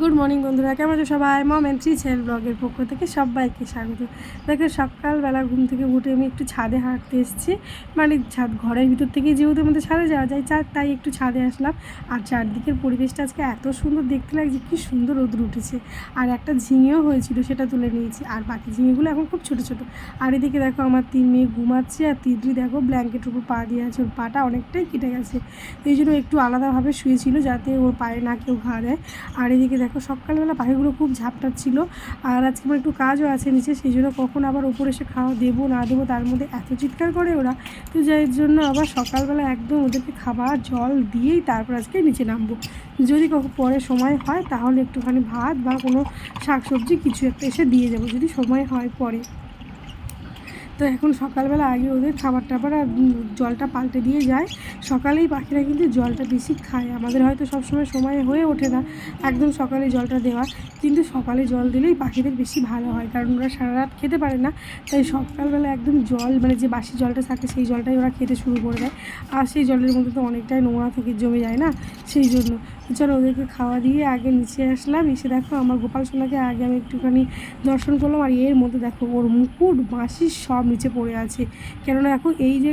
Good morning বন্ধুরা। কেমন আছো সবাই? মম থ্রি ছেল ব্লগের পক্ষ থেকে সবাইকে স্বাগত। দেখো, সকালবেলা ঘুম থেকে উঠে আমি একটু ছাদে হাঁটতে এসেছি। মানে ছাদ, ঘরের ভিতর থেকে যেহেতু আমাদের ছাদে যাওয়া যায় চা তাই একটু ছাদে আসলাম। আর চারদিকের পরিবেশটা আজকে এত সুন্দর দেখতে লাগছে, কি সুন্দর রোদ উঠেছে। আর একটা ঝিঙেও হয়েছিল, সেটা তুলে নিয়েছি। আর বাকি ঝিঙেগুলো এখন খুব ছোটো ছোটো। আর এদিকে দেখো, আমার তিন মেয়ে ঘুমাচ্ছে। আর তিদ্রি দেখো ব্ল্যাঙ্কেটের উপর পা দিয়ে আছে। ওর পাটা অনেকটাই কেটে গেছে। এই জন্য একটু আলাদাভাবে শুয়েছিল, যাতে ওর পায়ে না কেউ ঘা দেয়। আর এদিকে দেখো সকালবেলা পাখিগুলো খুব ঝাপটাচ্ছিল আর আজকে আমার একটু কাজও আছে নিচে, সেই জন্য কখন আবার উপরে এসে খাওয়া দেবো, না দেবো তার মধ্যে এত চিৎকার করে ওরা। তো যার জন্য আবার সকালবেলা একদম ওদেরকে খাবার, জল দিয়েই তারপর আজকে নিচে নামবো। যদি কখন পরে সময় হয় তাহলে একটুখানি ভাত বা কোনো শাকসবজি কিছু একটা এসে দিয়ে যাব, যদি সময় হয় পরে। তো এখন সকালবেলা আগে ওদের খাবার টাবার আর জলটা পাল্টে দিয়ে যায়। সকালেই পাখিরা কিন্তু জলটা বেশি খায়। আমাদের হয়তো সবসময় সময় হয়ে ওঠে না একদম সকালে জলটা দেওয়া কিন্তু সকালে জল দিলেই পাখিদের বেশি ভালো হয়, কারণ ওরা সারা রাত খেতে পারে না। তাই সকালবেলা একদম জল মানে যে বাসি জলটা থাকে সেই জলটাই ওরা খেতে শুরু করে দেয়। আর সেই জলের মধ্যে তো অনেকটাই নোংরা থেকে জমে যায় না? সেই জন্য। চলো ওদেরকে খাওয়া দিয়ে আগে নিচে আসলাম। এসে দেখো আমার গোপাল সোনাকে আগে আমি একটুখানি দর্শন করলাম। আর এর মধ্যে দেখো ওর মুকুট, বাঁশি সব নিচে পড়ে আছে। কেননা এখন এই যে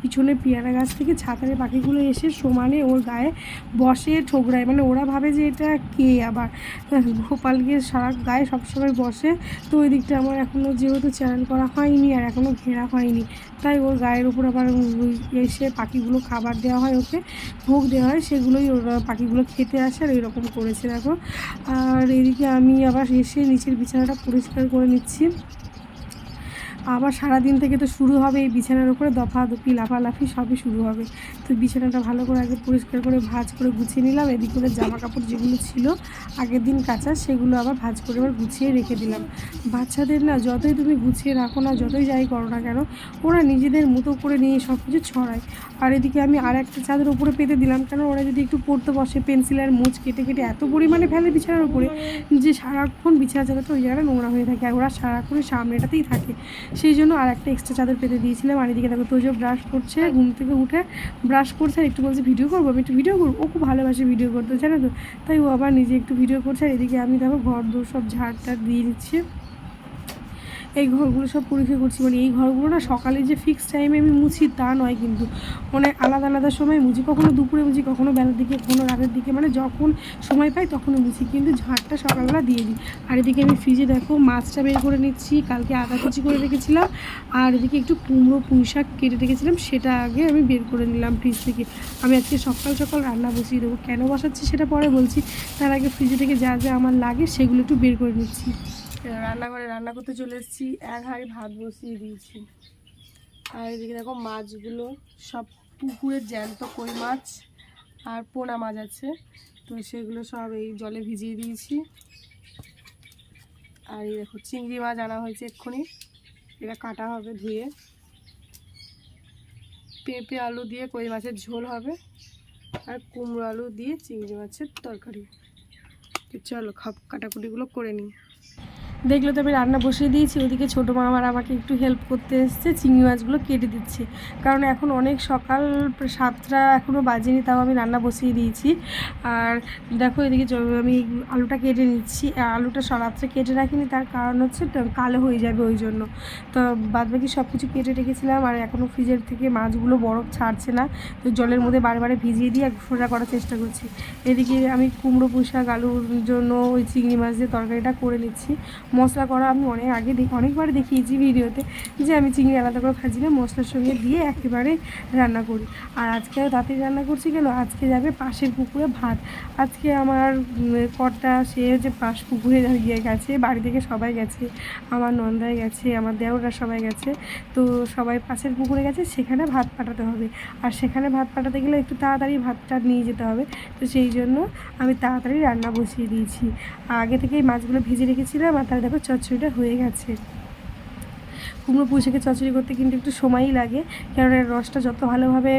পিছনে পেয়ারা গাছ থেকে ছাতারে পাখিগুলো এসে সমানে ওর গায়ে বসে, ঠোকরায়। মানে ওরা ভাবে যে এটা কে আবার? গোপালকে সারা গায়ে সবসময় বসে। তো ওই দিকটা আমার এখনও যেহেতু চ্যানেল করা হয়নি আর এখনও ঘেরা হয়নি, তাই ওর গায়ের উপর আবার এসে পাখিগুলো খাবার দেওয়া হয়, ওকে ভোগ দেওয়া হয়, সেগুলোই ওরা পাখিগুলো খেতে আসে আর এরকম করেছে, দেখো। আর এদিকে আমি আবার এসে নিচের বিছানাটা পরিষ্কার করে নিচ্ছি। আবার সারাদিন থেকে তো শুরু হবে এই বিছানার উপরে দফা দফি, লাফালাফি সবই শুরু হবে। তো বিছানাটা ভালো করে আগে পরিষ্কার করে ভাজ করে গুছিয়ে নিলাম। এদিক করে জামা কাপড় যেগুলো ছিল, আগের দিন কাঁচা, সেগুলো আবার ভাজ করে আবার গুছিয়ে রেখে দিলাম। বাচ্চাদের না যতই তুমি গুছিয়ে রাখো না, যতই যাই করো না কেন, ওরা নিজেদের মতো করে নিয়ে সব কিছু ছড়ায়। আর এদিকে আমি আর একটা চাঁদের উপরে পেতে দিলাম, কেন ওরা যদি একটু পড়তে বসে, পেন্সিল আর মোচ কেটে কেটে এত পরিমাণে ফেলে বিছানার উপরে, যে সারাক্ষণ বিছানা চাদরটা ওই জায়গাটা নোংরা হয়ে থাকে। আর ওরা সারাক্ষণ সামনেটাতেই থাকে। সেই জন্য আর একটা এক্সট্রা চাদর পেতে দিয়েছিলাম। আর এদিকে দেখো তোজো ব্রাশ করছে, ঘুম থেকে উঠে ব্রাশ করছে, আর একটু বলছে ভিডিও করব? আমি একটু ভিডিও করব? ও খুব ভালোবাসে ভিডিও করতে, জানো তো? তাই ও আবার নিজে একটু ভিডিও করছে, আর এদিকে আমি দেখো ঘর দৌড় সব ঝাড় টাড় দিয়ে দিচ্ছি। এই ঘরগুলো সব পরীক্ষা করছি। মানে এই ঘরগুলো না সকালে যে ফিক্স টাইমে আমি মুছি তা নয় কিন্তু। মানে আলাদা আলাদা সময় মুছি। কখনো দুপুরে মুছি, কখনো বেলার দিকে, কখনো রাতের দিকে। মানে যখন সময় পাই তখনই মুছি। কিন্তু ঝাড়টা সকালবেলা দিয়ে দিই। আর এদিকে আমি ফ্রিজে দেখো মাছটা বের করে নিচ্ছি। কালকে আদা কুচি করে রেখেছিলাম। আর এদিকে একটু কুমড়ো, পুঁই শাক কেটে রেখেছিলাম। সেটা আগে আমি বের করে নিলাম ফ্রিজ থেকে। আমি আজকে সকাল সকাল রান্না বসিয়ে দেবো। কেন বসাচ্ছি সেটা পরে বলছি। তার আগে ফ্রিজে থেকে যা যা আমার লাগে সেগুলো একটু বের করে নিচ্ছি। রান্নাঘরে রান্না করতে চলে এসেছি। এক হাঁড়ি ভাত বসিয়ে দিয়েছি। আর এদিকে দেখো মাছগুলো সব পুকুরের জ্যান্ত কই মাছ আর পোনা মাছ আছে। তো সেগুলো সব এই জলে ভিজিয়ে দিয়েছি। আর এই দেখো চিংড়ি মাছ আনা হয়েছে এক্ষুনি। এটা কাটা হবে ধুয়ে। পেঁপে আলু দিয়ে কই মাছের ঝোল হবে। আর কুমড়ো আলু দিয়ে চিংড়ি মাছের তরকারি। চলো খাপ কাটাকুটিগুলো করে নিই। দেখলে তো আমি রান্না বসিয়ে দিয়েছি, ওদিকে ছোটো মা আবার আমাকে একটু হেল্প করতে এসছে, চিংড়ি মাছগুলো কেটে দিচ্ছে। কারণ এখন অনেক সকাল সাতটা এখনও বাজেনি, তাও আমি রান্না বসিয়ে দিয়েছি। আর দেখো এদিকে আমি আলুটা কেটে নিচ্ছি আলুটা রাত্রে কেটে রাখিনি, তার কারণ হচ্ছে কালো হয়ে যাবে ওই জন্য। তো বাদবাকি সব কিছু কেটে রেখেছিলাম, আর এখনও ফ্রিজের থেকে মাছগুলো বরফ ছাড়ছে না, তো জলের মধ্যে বারে বারে ভিজিয়ে দিয়ে সোজা করার চেষ্টা করছি। এদিকে আমি কুমড়ো পুঁশাক আলুর জন্য ওই চিংড়ি মাছ দিয়ে তরকারিটা করে নিচ্ছি। মশলা করা আমি অনেক আগে দেখি অনেকবার দেখিয়েছি ভিডিওতে যে আমি চিংড়ি আলাদা করে ভাজি না, মশলার সঙ্গে দিয়ে একেবারে রান্না করি। আর আজকে তাড়াতাড়ি রান্না করছি কেন? আজকে যাবে পাশের পুকুরে ভাত। আজকে আমার কর্তা, সে যে পাশ পুকুরে গিয়ে গেছে, বাড়ি থেকে সবাই গেছে, আমার নন্দায় গেছে, আমার দেওরা সবাই গেছে। তো সবাই পাশের পুকুরে গেছে, সেখানে ভাত পাঠাতে হবে। আর সেখানে ভাত পাঠাতে গেলে একটু তাড়াতাড়ি ভাতটা নিয়ে যেতে হবে। তো সেই জন্য আমি তাড়াতাড়ি রান্না বসিয়ে দিয়েছি। আগে থেকেই মাছগুলো ভেজে রেখেছিলাম, আর দেখো চচ্চড়িটা হয়ে গেছে। কুমড়ো পুঁইশাকের চচ্চড়ি করতে কিন্তু একটু সময়ই লাগে। কারণ এর রসটা যত ভালোভাবে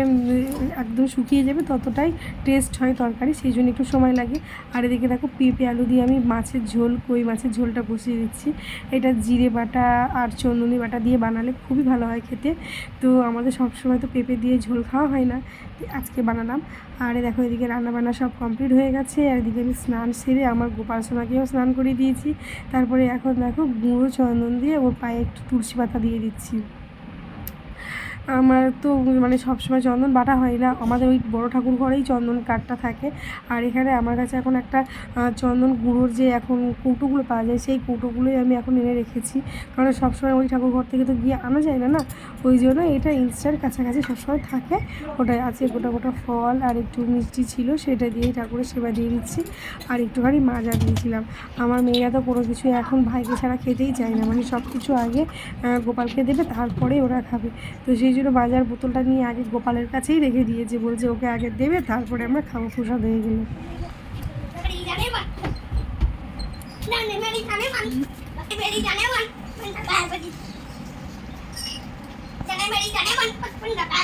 একদম শুকিয়ে যাবে ততটাই টেস্ট হয় তরকারি, সেই জন্য একটু সময় লাগে। আর এদিকে দেখো পেঁপে, আলু দিয়ে আমি মাছের ঝোল, কই মাছের ঝোলটা বসিয়ে দিচ্ছি। এটা জিরে বাটা আর চন্দনি বাটা দিয়ে বানালে খুবই ভালো হয় খেতে। তো আমাদের সবসময় তো পেঁপে দিয়ে ঝোল খাওয়া হয় না আজকে বানালাম। আর দেখো এদিকে রান্না বান্না সব কমপ্লিট হয়ে গেছে। আর এদিকে আমি স্নান সেরে আমার গোপাল সোনাকেও স্নান করে দিয়েছি। তারপরে এখন দেখো গুঁড়ো চন্দন দিয়ে ওর পায়ে একটু তুলসী পাতা দিয়ে দিচ্ছি আমার তো মানে সবসময় চন্দন বাটা হয় না। আমাদের ওই বড় ঠাকুর ঘরেই চন্দন কাঠটা থাকে। আর এখানে আমার কাছে এখন একটা চন্দন গুঁড়োর যে এখন কৌটোগুলো পাওয়া যায়, সেই কৌটোগুলোই আমি এখন এনে রেখেছি। কারণ সবসময় ওই ঠাকুর ঘর থেকে তো গিয়ে আনা যায় না না? ওই জন্য এটা ইনস্ট্যান্ট কাছাকাছি সবসময় থাকে। ওটাই আছে গোটা গোটা ফল আর একটু মিষ্টি ছিল, সেটা দিয়েই ঠাকুরের সেবা দিয়ে দিচ্ছি। আর একটুখানি মাজা দিয়েছিলাম। আমার মেয়েরা তো কোনো কিছু এখন ভাইকে ছাড়া খেতেই চায় না। মানে সব কিছু আগে গোপালকে দেবে তারপরে ওরা খাবে। তো সেই জন্য বাজার বোতলটা নিয়ে আগে গোপালের কাছেই রেখে দিয়েছে বলছে ওকে আগে দেবে তারপরে আমরা খাব প্রসাদ হয়ে গেলে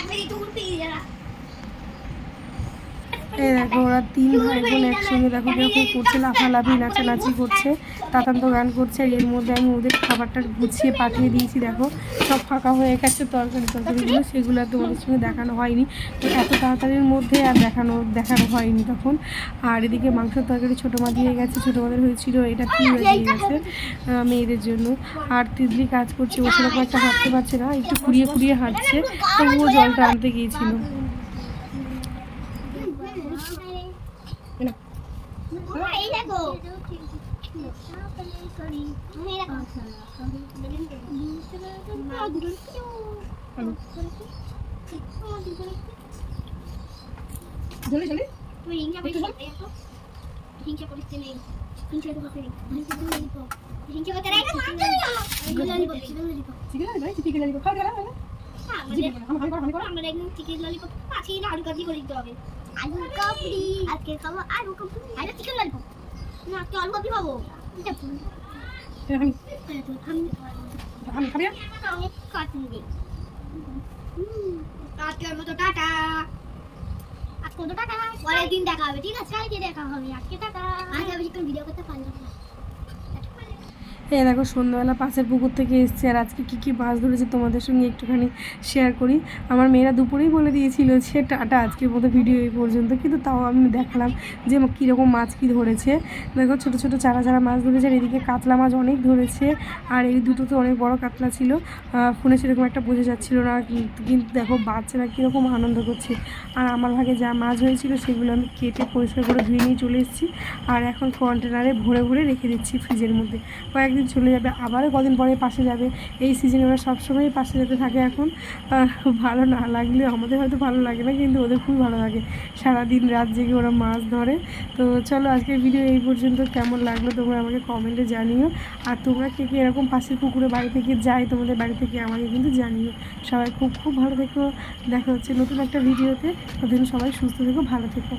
मेरी এই দেখো ওরা তিন ভাই বোন একসঙ্গে দেখো কীরকম করছে লাফালাফি নাচানাচি করছে, তাতান্ত গান করছে, আর এর মধ্যে আমি ওদের খাবারটা গুছিয়ে পাঠিয়ে দিয়েছি, দেখো, সব ফাঁকা হয়ে গেছে, তরকারি তরকারিগুলো, সেগুলো আর তোমাদের সঙ্গে দেখানো হয়নি। তো এত তাড়াতাড়ির মধ্যে আর দেখানো দেখানো হয়নি তখন। আর এদিকে মাংসের তরকারি ছোটো মা দিয়ে গেছে, ছোটো মাদের হয়েছিল, এটা কি হয়ে গেছে মেয়েদের জন্য। আর তিতলি কাজ করছে, ও সেরকম একটা হাঁটতে পারছে না, একটু কুড়িয়ে কুড়িয়ে হাঁটছে, তবুও জলটা আনতে গিয়েছিল। আমি করো আমরা একদম চিকেন ললিপপ পাচ্ছি না আলু কাবলি করে দিতে হবে। আলু কাবলি। আজকে খাব আলু কাবলি। আরে চিকেন ললিপপ না আজকে আলু কাবলি খাব। এটা আমি খাবি। আমি আজকের মতো টাটা। আজকে মতো টাটা। পরের দিন দেখা হবে ঠিক আছে? কালকে দেখা হবে। আজকে টাটা। আজকে আমি একটু ভিডিও করতে পারলাম না। এই দেখো, সন্ধ্যাবেলা পাশের পুকুর থেকে এসছে আর আজকে কী কী মাছ ধরেছে তোমাদের সঙ্গে একটুখানি শেয়ার করি। আমার মেয়েরা দুপুরেই বলে দিয়েছিল যে, টাটা, আজকের মতো ভিডিও এই পর্যন্ত। কিন্তু তাও আমি দেখালাম যে, কীরকম মাছ কী ধরেছে। দেখো, ছোটো ছোটো চারা চারা মাছ ধরেছে আর এদিকে কাতলা মাছ অনেক ধরেছে। আর এই দুটো তো অনেক বড় কাতলা ছিল। ফোনে সেরকম একটা বোঝা যাচ্ছিল না, কিন্তু দেখো, বাচ্চারা কীরকম আনন্দ করছে। আর আমার ভাগে যা মাছ হয়েছিল, সেগুলো আমি কেটে পরিষ্কার করে ধুয়ে নিয়ে চলে এসেছি। আর এখন কন্টেনারে ভরে ভরে রেখে দিচ্ছি ফ্রিজের মধ্যে। কয়েকদিন চলে যাবে, আবারও কদিন পরে পাশে যাবে। এই সিজনে ওরা সবসময় পাশে যেতে থাকে এখন। ভালো না লাগলেও, আমাদের হয়তো ভালো লাগে না, কিন্তু ওদের খুব ভালো লাগে। সারাদিন রাত জেগে ওরা মাছ ধরে। তো চলো, আজকের ভিডিও এই পর্যন্ত। কেমন লাগল তোমরা আমাকে কমেন্টে জানিও। আর তোমরা কে কে এরকম পাশের পুকুরে বাড়ি থেকে যাই তোমাদের বাড়ি থেকে আমাকে কিন্তু জানিও। সবাই খুব খুব ভালো থেকো। দেখা হচ্ছে নতুন একটা ভিডিওতে ততদিন সবাই সুস্থ থেকো, ভালো থেকো।